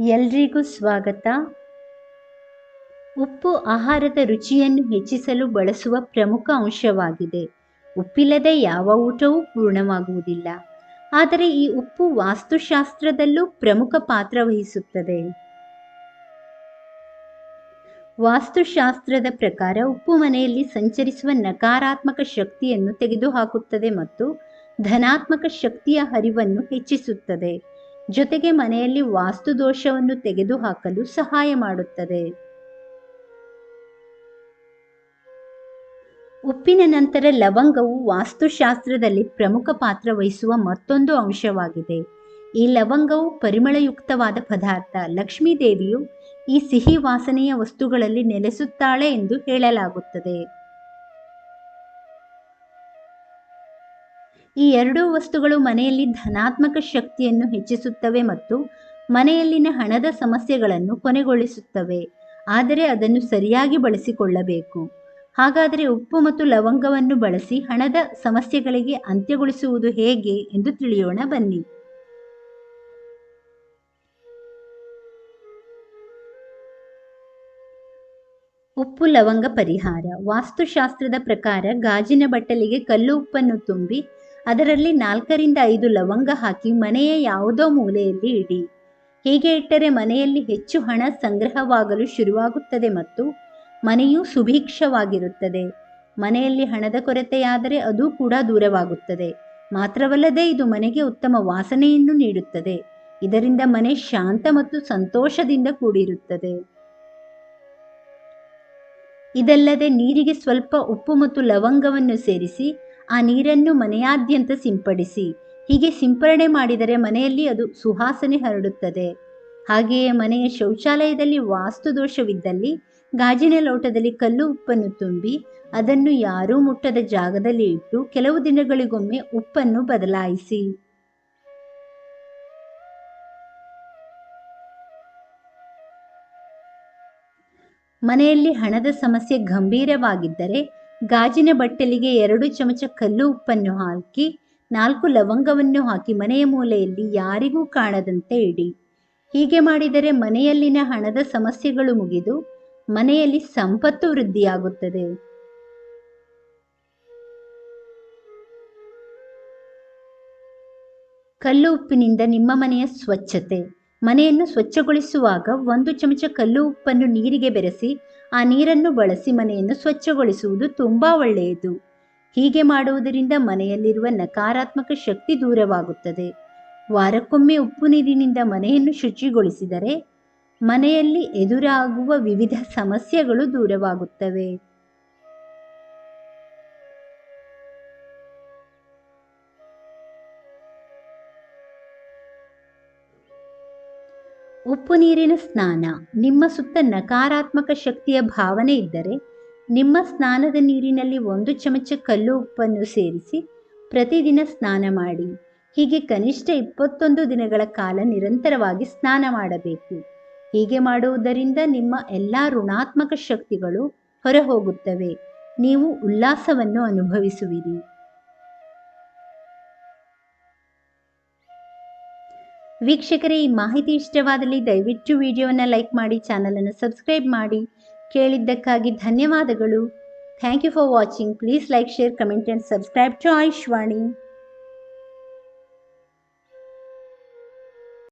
ಎಲ್ರಿಗೂ ಸ್ವಾಗತ. ಉಪ್ಪು ಆಹಾರದ ರುಚಿಯನ್ನು ಹೆಚ್ಚಿಸಲು ಬಳಸುವ ಪ್ರಮುಖ ಅಂಶವಾಗಿದೆ. ಉಪ್ಪಿಲ್ಲದೆ ಯಾವ ಊಟವೂ ಪೂರ್ಣವಾಗುವುದಿಲ್ಲ. ಆದರೆ ಈ ಉಪ್ಪು ವಾಸ್ತುಶಾಸ್ತ್ರದಲ್ಲೂ ಪ್ರಮುಖ ಪಾತ್ರ ವಹಿಸುತ್ತದೆ. ವಾಸ್ತುಶಾಸ್ತ್ರದ ಪ್ರಕಾರ ಉಪ್ಪು ಮನೆಯಲ್ಲಿ ಸಂಚರಿಸುವ ನಕಾರಾತ್ಮಕ ಶಕ್ತಿಯನ್ನು ತೆಗೆದುಹಾಕುತ್ತದೆ ಮತ್ತು ಧನಾತ್ಮಕ ಶಕ್ತಿಯ ಹರಿವನ್ನು ಹೆಚ್ಚಿಸುತ್ತದೆ. ಜೊತೆಗೆ ಮನೆಯಲ್ಲಿ ವಾಸ್ತು ದೋಷವನ್ನು ತೆಗೆದುಹಾಕಲು ಸಹಾಯ ಮಾಡುತ್ತದೆ. ಉಪ್ಪಿನ ನಂತರ ಲವಂಗವು ವಾಸ್ತುಶಾಸ್ತ್ರದಲ್ಲಿ ಪ್ರಮುಖ ಪಾತ್ರ ವಹಿಸುವ ಮತ್ತೊಂದು ಅಂಶವಾಗಿದೆ. ಈ ಲವಂಗವು ಪರಿಮಳಯುಕ್ತವಾದ ಪದಾರ್ಥ. ಲಕ್ಷ್ಮೀದೇವಿಯು ಈ ಸಿಹಿ ವಾಸನೆಯ ವಸ್ತುಗಳಲ್ಲಿ ನೆಲೆಸುತ್ತಾಳೆ ಎಂದು ಹೇಳಲಾಗುತ್ತದೆ. ಈ ಎರಡೂ ವಸ್ತುಗಳು ಮನೆಯಲ್ಲಿ ಧನಾತ್ಮಕ ಶಕ್ತಿಯನ್ನು ಹೆಚ್ಚಿಸುತ್ತವೆ ಮತ್ತು ಮನೆಯಲ್ಲಿನ ಹಣದ ಸಮಸ್ಯೆಗಳನ್ನು ಕೊನೆಗೊಳಿಸುತ್ತವೆ. ಆದರೆ ಅದನ್ನು ಸರಿಯಾಗಿ ಬಳಸಿಕೊಳ್ಳಬೇಕು. ಹಾಗಾದರೆ ಉಪ್ಪು ಮತ್ತು ಲವಂಗವನ್ನು ಬಳಸಿ ಹಣದ ಸಮಸ್ಯೆಗಳಿಗೆ ಅಂತ್ಯಗೊಳಿಸುವುದು ಹೇಗೆ ಎಂದು ತಿಳಿಯೋಣ ಬನ್ನಿ. ಉಪ್ಪು ಲವಂಗ ಪರಿಹಾರ ವಾಸ್ತುಶಾಸ್ತ್ರದ ಪ್ರಕಾರ ಗಾಜಿನ ಬಟ್ಟಲಿಗೆ ಕಲ್ಲು ಉಪ್ಪನ್ನು ತುಂಬಿ ಅದರಲ್ಲಿ ನಾಲ್ಕರಿಂದ ಐದು ಲವಂಗ ಹಾಕಿ ಮನೆಯ ಯಾವುದೋ ಮೂಲೆಯಲ್ಲಿ ಇಡಿ. ಹೀಗೆ ಇಟ್ಟರೆ ಮನೆಯಲ್ಲಿ ಹೆಚ್ಚು ಹಣ ಸಂಗ್ರಹವಾಗಲು ಶುರುವಾಗುತ್ತದೆ ಮತ್ತು ಮನೆಯೂ ಸುಭಿಕ್ಷವಾಗಿರುತ್ತದೆ. ಮನೆಯಲ್ಲಿ ಹಣದ ಕೊರತೆಯಾದರೆ ಅದು ಕೂಡ ದೂರವಾಗುತ್ತದೆ. ಮಾತ್ರವಲ್ಲದೆ ಇದು ಮನೆಗೆ ಉತ್ತಮ ವಾಸನೆಯನ್ನು ನೀಡುತ್ತದೆ. ಇದರಿಂದ ಮನೆ ಶಾಂತ ಮತ್ತು ಸಂತೋಷದಿಂದ ಕೂಡಿರುತ್ತದೆ. ಇದಲ್ಲದೆ ನೀರಿಗೆ ಸ್ವಲ್ಪ ಉಪ್ಪು ಮತ್ತು ಲವಂಗವನ್ನು ಸೇರಿಸಿ ಆ ನೀರನ್ನು ಮನೆಯಾದ್ಯಂತ ಸಿಂಪಡಿಸಿ. ಹೀಗೆ ಸಿಂಪರಣೆ ಮಾಡಿದರೆ ಮನೆಯಲ್ಲಿ ಅದು ಸುಹಾಸನೆ ಹರಡುತ್ತದೆ. ಹಾಗೆಯೇ ಮನೆಯ ಶೌಚಾಲಯದಲ್ಲಿ ವಾಸ್ತು ದೋಷವಿದ್ದಲ್ಲಿ ಗಾಜಿನ ಲೋಟದಲ್ಲಿ ಕಲ್ಲು ಉಪ್ಪನ್ನು ತುಂಬಿ, ಅದನ್ನು ಯಾರೂ ಮುಟ್ಟದ ಜಾಗದಲ್ಲಿ ಇಟ್ಟು ಕೆಲವು ದಿನಗಳಿಗೊಮ್ಮೆ ಉಪ್ಪನ್ನು ಬದಲಾಯಿಸಿ. ಮನೆಯಲ್ಲಿ ಹಣದ ಸಮಸ್ಯೆ ಗಂಭೀರವಾಗಿದ್ದರೆ ಗಾಜಿನ ಬಟ್ಟಲಿಗೆ ಎರಡು ಚಮಚ ಕಲ್ಲು ಉಪ್ಪನ್ನು ಹಾಕಿ, ನಾಲ್ಕು ಲವಂಗವನ್ನು ಹಾಕಿ ಮನೆಯ ಮೂಲೆಯಲ್ಲಿ ಯಾರಿಗೂ ಕಾಣದಂತೆ ಇಡಿ. ಹೀಗೆ ಮಾಡಿದರೆ ಮನೆಯಲ್ಲಿನ ಹಣದ ಸಮಸ್ಯೆಗಳು ಮುಗಿದು ಮನೆಯಲ್ಲಿ ಸಂಪತ್ತು ವೃದ್ಧಿಯಾಗುತ್ತದೆ. ಕಲ್ಲು ಉಪ್ಪಿನಿಂದ ನಿಮ್ಮ ಮನೆಯ ಸ್ವಚ್ಛತೆ. ಮನೆಯನ್ನು ಸ್ವಚ್ಛಗೊಳಿಸುವಾಗ ಒಂದು ಚಮಚ ಕಲ್ಲು ಉಪ್ಪನ್ನು ನೀರಿಗೆ ಬೆರೆಸಿ ಆ ನೀರನ್ನು ಬಳಸಿ ಮನೆಯನ್ನು ಸ್ವಚ್ಛಗೊಳಿಸುವುದು ತುಂಬ ಒಳ್ಳೆಯದು. ಹೀಗೆ ಮಾಡುವುದರಿಂದ ಮನೆಯಲ್ಲಿರುವ ನಕಾರಾತ್ಮಕ ಶಕ್ತಿ ದೂರವಾಗುತ್ತದೆ. ವಾರಕ್ಕೊಮ್ಮೆ ಉಪ್ಪು ನೀರಿನಿಂದ ಮನೆಯನ್ನು ಶುಚಿಗೊಳಿಸಿದರೆ ಮನೆಯಲ್ಲಿ ಎದುರಾಗುವ ವಿವಿಧ ಸಮಸ್ಯೆಗಳು ದೂರವಾಗುತ್ತವೆ. ಉಪ್ಪು ನೀರಿನ ಸ್ನಾನ. ನಿಮ್ಮ ಸುತ್ತ ನಕಾರಾತ್ಮಕ ಶಕ್ತಿಯ ಭಾವನೆ ಇದ್ದರೆ ನಿಮ್ಮ ಸ್ನಾನದ ನೀರಿನಲ್ಲಿ ಒಂದು ಚಮಚ ಕಲ್ಲು ಉಪ್ಪನ್ನು ಸೇರಿಸಿ ಪ್ರತಿದಿನ ಸ್ನಾನ ಮಾಡಿ. ಹೀಗೆ ಕನಿಷ್ಠ ಇಪ್ಪತ್ತೊಂದು ದಿನಗಳ ಕಾಲ ನಿರಂತರವಾಗಿ ಸ್ನಾನ ಮಾಡಬೇಕು. ಹೀಗೆ ಮಾಡುವುದರಿಂದ ನಿಮ್ಮ ಎಲ್ಲ ಋಣಾತ್ಮಕ ಶಕ್ತಿಗಳು ಹೊರಹೋಗುತ್ತವೆ. ನೀವು ಉಲ್ಲಾಸವನ್ನು ಅನುಭವಿಸುವಿರಿ. ವೀಕ್ಷಕರೇ, ಈ ಮಾಹಿತಿ ಇಷ್ಟವಾದಲ್ಲಿ ದಯವಿಟ್ಟು ವಿಡಿಯೋವನ್ನು ಲೈಕ್ ಮಾಡಿ, ಚಾನಲನ್ನು ಸಬ್ಸ್ಕ್ರೈಬ್ ಮಾಡಿ. ಕೇಳಿದ್ದಕ್ಕಾಗಿ ಧನ್ಯವಾದಗಳು. Thank you for watching. Please like, share, comment and subscribe to Ayushvani.